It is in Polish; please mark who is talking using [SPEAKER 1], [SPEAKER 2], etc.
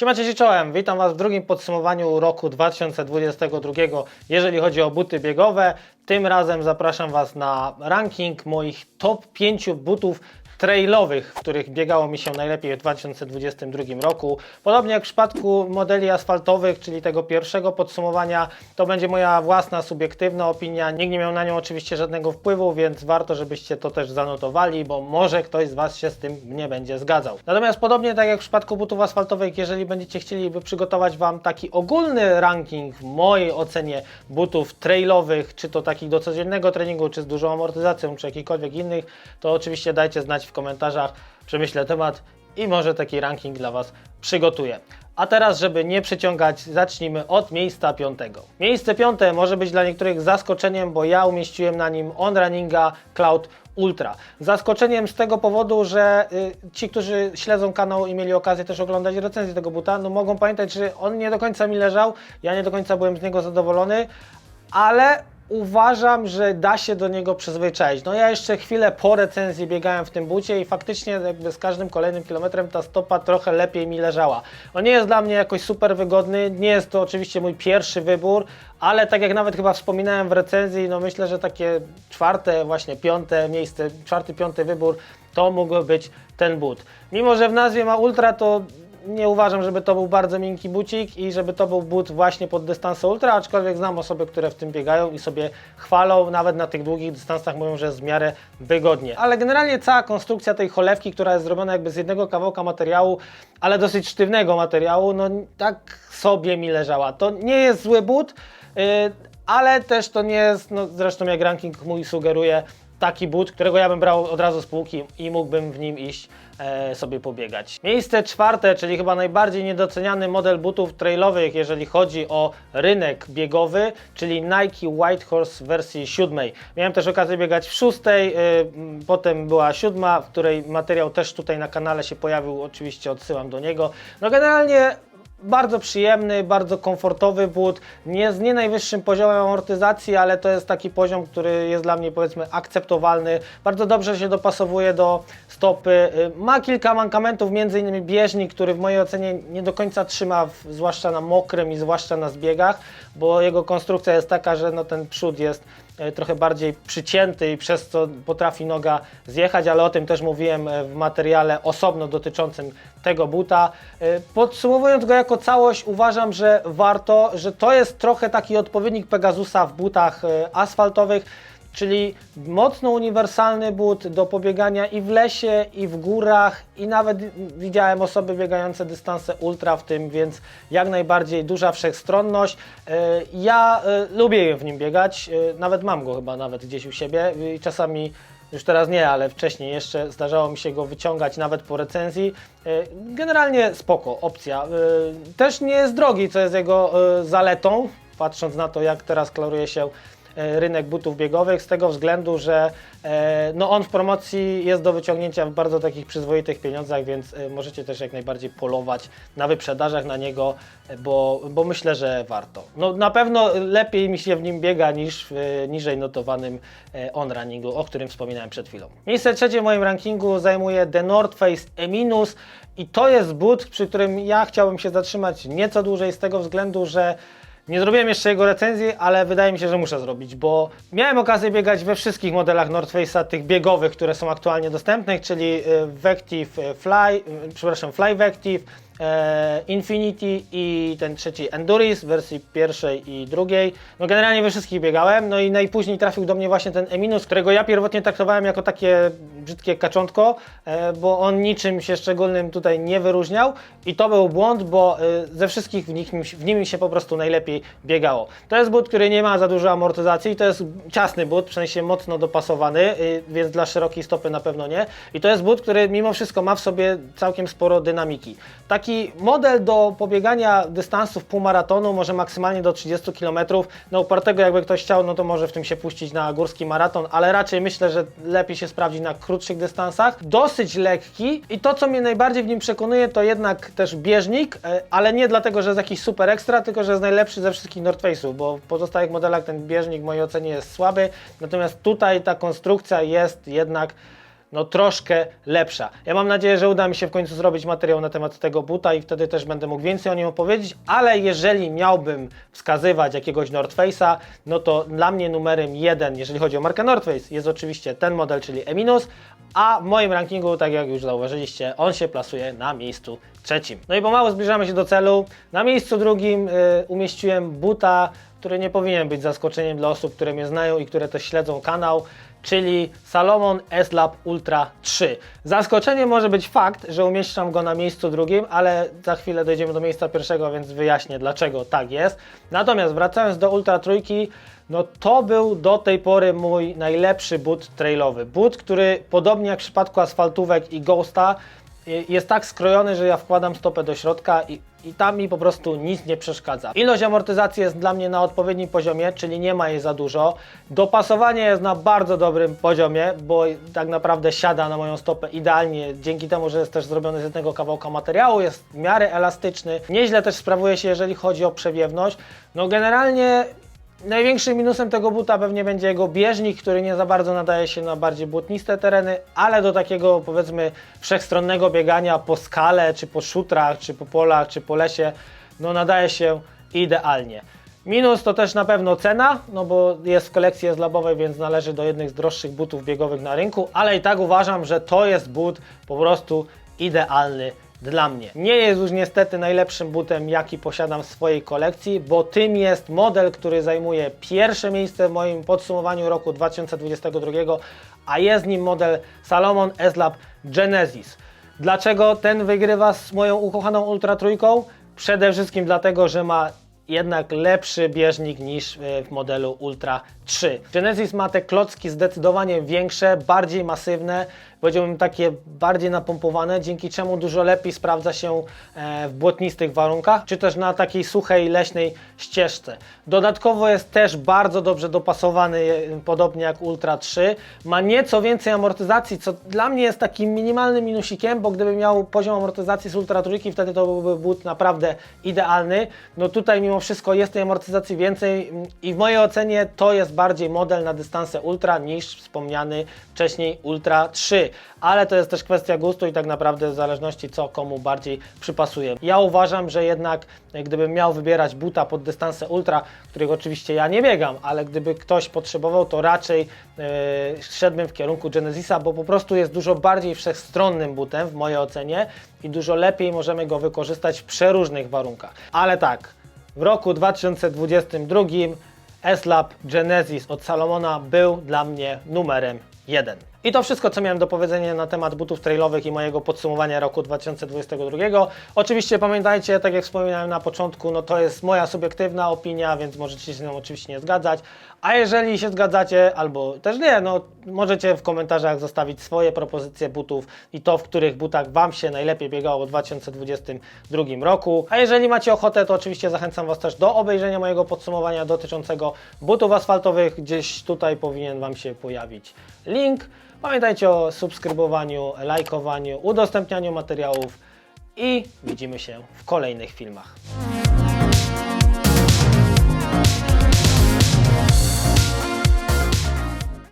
[SPEAKER 1] Siema, cześć i czołem. Witam Was w drugim podsumowaniu roku 2022, jeżeli chodzi o buty biegowe. Tym razem zapraszam Was na ranking moich top 5 butów trailowych, w których biegało mi się najlepiej w 2022 roku. Podobnie jak w przypadku modeli asfaltowych, czyli tego pierwszego podsumowania, to będzie moja własna, subiektywna opinia. Nikt nie miał na nią oczywiście żadnego wpływu, więc warto, żebyście to też zanotowali, bo może ktoś z Was się z tym nie będzie zgadzał. Natomiast podobnie tak jak w przypadku butów asfaltowych, jeżeli będziecie chcieli, by przygotować Wam taki ogólny ranking w mojej ocenie butów trailowych, czy to takich do codziennego treningu, czy z dużą amortyzacją, czy jakichkolwiek innych, to oczywiście dajcie znać w komentarzach, przemyślę temat i może taki ranking dla Was przygotuję. A teraz, żeby nie przyciągać, zacznijmy od miejsca piątego. Miejsce piąte może być dla niektórych zaskoczeniem, bo ja umieściłem na nim On Runninga Cloud Ultra. Zaskoczeniem z tego powodu, że y, ci, którzy śledzą kanał i mieli okazję też oglądać recenzję tego buta, no mogą pamiętać, że on nie do końca mi leżał, ja nie do końca byłem z niego zadowolony, ale uważam, że da się do niego przyzwyczaić. No ja jeszcze chwilę po recenzji biegałem w tym bucie i faktycznie jakby z każdym kolejnym kilometrem ta stopa trochę lepiej mi leżała. On nie jest dla mnie jakoś super wygodny, nie jest to oczywiście mój pierwszy wybór, ale tak jak nawet chyba wspominałem w recenzji, no myślę, że takie czwarte, właśnie piąte miejsce, czwarty, piąty wybór to mógłby być ten but. Mimo, że w nazwie ma Ultra, to nie uważam, żeby to był bardzo miękki bucik i żeby to był but właśnie pod dystanse ultra, aczkolwiek znam osoby, które w tym biegają i sobie chwalą, nawet na tych długich dystansach mówią, że jest w miarę wygodnie. Ale generalnie cała konstrukcja tej cholewki, która jest zrobiona jakby z jednego kawałka materiału, ale dosyć sztywnego materiału, no tak sobie mi leżała. To nie jest zły but, yy, ale też to nie jest, no zresztą jak ranking mój sugeruje, taki but, którego ja bym brał od razu z półki i mógłbym w nim iść e, sobie pobiegać. Miejsce czwarte, czyli chyba najbardziej niedoceniany model butów trailowych, jeżeli chodzi o rynek biegowy, czyli Nike White Horse wersji siódmej. Miałem też okazję biegać w szóstej, m, potem była siódma, w której materiał też tutaj na kanale się pojawił, oczywiście odsyłam do niego. No generalnie bardzo przyjemny, bardzo komfortowy but, nie z nie najwyższym poziomem amortyzacji, ale to jest taki poziom, który jest dla mnie powiedzmy akceptowalny. Bardzo dobrze się dopasowuje do stopy. Y, Ma kilka mankamentów, innymi bieżnik, który w mojej ocenie nie do końca trzyma, w, zwłaszcza na mokrym i zwłaszcza na zbiegach, bo jego konstrukcja jest taka, że no ten przód jest e, trochę bardziej przycięty i przez co potrafi noga zjechać, ale o tym też mówiłem e, w materiale osobno dotyczącym tego buta. Podsumowując go jako całość, uważam, że warto, że to jest trochę taki odpowiednik Pegasusa w butach asfaltowych, czyli mocno uniwersalny but do pobiegania i w lesie, i w górach, i nawet widziałem osoby biegające dystanse ultra w tym, więc jak najbardziej duża wszechstronność. E, Ja e, lubię w nim biegać, e, nawet mam go chyba nawet gdzieś u siebie i czasami już teraz nie, ale wcześniej jeszcze zdarzało mi się go wyciągać nawet po recenzji. Generalnie spoko, opcja. Też nie jest drogi, co jest jego zaletą, patrząc na to, jak teraz klaruje się rynek butów biegowych, z tego względu, że e, no on w promocji jest do wyciągnięcia w bardzo takich przyzwoitych pieniądzach, więc e, możecie też jak najbardziej polować na wyprzedażach na niego, e, bo, bo myślę, że warto. No na pewno lepiej mi się w nim biega niż w e, niżej notowanym e, on runningu, o którym wspominałem przed chwilą. Miejsce trzecie w moim rankingu zajmuje The North Face Eminus i to jest but, przy którym ja chciałbym się zatrzymać nieco dłużej z tego względu, że nie zrobiłem jeszcze jego recenzji, ale wydaje mi się, że muszę zrobić, bo miałem okazję biegać we wszystkich modelach North Face'a, tych biegowych, które są aktualnie dostępne, czyli y, Vective y, Fly, przepraszam, Fly Vective, e, Infinity i ten trzeci Enduris w wersji pierwszej i drugiej. No generalnie we wszystkich biegałem, no i najpóźniej trafił do mnie właśnie ten Eminus, którego ja pierwotnie traktowałem jako takie brzydkie kaczątko, e, bo on niczym się szczególnym tutaj nie wyróżniał i to był błąd, bo e, ze wszystkich w, nich, w nim się po prostu najlepiej biegało. To jest but, który nie ma za dużo amortyzacji, to jest ciasny but, w sensie mocno dopasowany, y, więc dla szerokiej stopy na pewno nie. I to jest but, który mimo wszystko ma w sobie całkiem sporo dynamiki. Taki model do pobiegania dystansów półmaratonu, może maksymalnie do 30 km, no upartego jakby ktoś chciał, no to może w tym się puścić na górski maraton, ale raczej myślę, że lepiej się sprawdzi na krótszych dystansach. Dosyć lekki i to, co mnie najbardziej w nim przekonuje, to jednak też bieżnik, e, ale nie dlatego, że jest jakiś super ekstra, tylko że jest najlepszy ze wszystkich North Face'ów, bo w pozostałych modelach ten bieżnik w mojej ocenie jest słaby, natomiast tutaj ta konstrukcja jest jednak no troszkę lepsza. Ja mam nadzieję, że uda mi się w końcu zrobić materiał na temat tego buta i wtedy też będę mógł więcej o nim opowiedzieć, ale jeżeli miałbym wskazywać jakiegoś North Face'a, no to dla mnie numerem jeden, jeżeli chodzi o markę North Face, jest oczywiście ten model, czyli E-, a w moim rankingu, tak jak już zauważyliście, on się plasuje na miejscu trzecim. No i pomału zbliżamy się do celu. Na miejscu drugim y, umieściłem buta, który nie powinien być zaskoczeniem dla osób, które mnie znają i które też śledzą kanał, czyli Salomon S-Lab Ultra 3. Zaskoczeniem może być fakt, że umieszczam go na miejscu drugim, ale za chwilę dojdziemy do miejsca pierwszego, więc wyjaśnię dlaczego tak jest. Natomiast wracając do Ultra trójki, no to był do tej pory mój najlepszy but trailowy. But, który podobnie jak w przypadku asfaltówek i Ghosta jest tak skrojony, że ja wkładam stopę do środka i, i tam mi po prostu nic nie przeszkadza. Ilość amortyzacji jest dla mnie na odpowiednim poziomie, czyli nie ma jej za dużo. Dopasowanie jest na bardzo dobrym poziomie, bo tak naprawdę siada na moją stopę idealnie, dzięki temu, że jest też zrobiony z jednego kawałka materiału, jest w miarę elastyczny. Nieźle też sprawuje się, jeżeli chodzi o przewiewność. No generalnie Największym minusem tego buta pewnie będzie jego bieżnik, który nie za bardzo nadaje się na bardziej błotniste tereny, ale do takiego powiedzmy wszechstronnego biegania po skale, czy po szutrach, czy po polach, czy po lesie, no nadaje się idealnie. Minus to też na pewno cena, no bo jest w kolekcji S-Labowej, więc należy do jednych z droższych butów biegowych na rynku, ale i tak uważam, że to jest but po prostu idealny dla mnie. Nie jest już niestety najlepszym butem, jaki posiadam w swojej kolekcji, bo tym jest model, który zajmuje pierwsze miejsce w moim podsumowaniu roku 2022, a jest nim model Salomon S-Lab Genesis. Dlaczego ten wygrywa z moją ukochaną Ultra Trójką? Przede wszystkim dlatego, że ma jednak lepszy bieżnik niż e, w modelu Ultra 3. Genesis ma te klocki zdecydowanie większe, bardziej masywne, powiedziałbym takie bardziej napompowane, dzięki czemu dużo lepiej sprawdza się e, w błotnistych warunkach, czy też na takiej suchej, leśnej ścieżce. Dodatkowo jest też bardzo dobrze dopasowany, e, podobnie jak Ultra 3. Ma nieco więcej amortyzacji, co dla mnie jest takim minimalnym minusikiem, bo gdyby miał poziom amortyzacji z Ultra Trójki, wtedy to byłby but naprawdę idealny. No tutaj mimo wszystko jest tej amortyzacji więcej mm, i w mojej ocenie to jest bardziej model na dystanse Ultra niż wspomniany wcześniej Ultra 3. Ale to jest też kwestia gustu i tak naprawdę w zależności co komu bardziej przypasuje. Ja uważam, że jednak e, gdybym miał wybierać buta pod dystanse Ultra, których oczywiście ja nie biegam, ale gdyby ktoś potrzebował, to raczej yy, szedłbym w kierunku Genesisa, bo po prostu jest dużo bardziej wszechstronnym butem w mojej ocenie i dużo lepiej możemy go wykorzystać w przeróżnych warunkach. Ale tak, w roku 2022 S-Lab Genesis od Salomona był dla mnie numerem jeden. I to wszystko, co miałem do powiedzenia na temat butów trailowych i mojego podsumowania roku 2022. Oczywiście pamiętajcie, tak jak wspominałem na początku, no to jest moja subiektywna opinia, więc możecie się z nią oczywiście nie zgadzać. A jeżeli się zgadzacie, albo też nie, no możecie w komentarzach zostawić swoje propozycje butów i to, w których butach Wam się najlepiej biegało w 2022 roku. A jeżeli macie ochotę, to oczywiście zachęcam Was też do obejrzenia mojego podsumowania dotyczącego butów asfaltowych. Gdzieś tutaj powinien Wam się pojawić link. Pamiętajcie o subskrybowaniu, lajkowaniu, udostępnianiu materiałów i widzimy się w kolejnych filmach.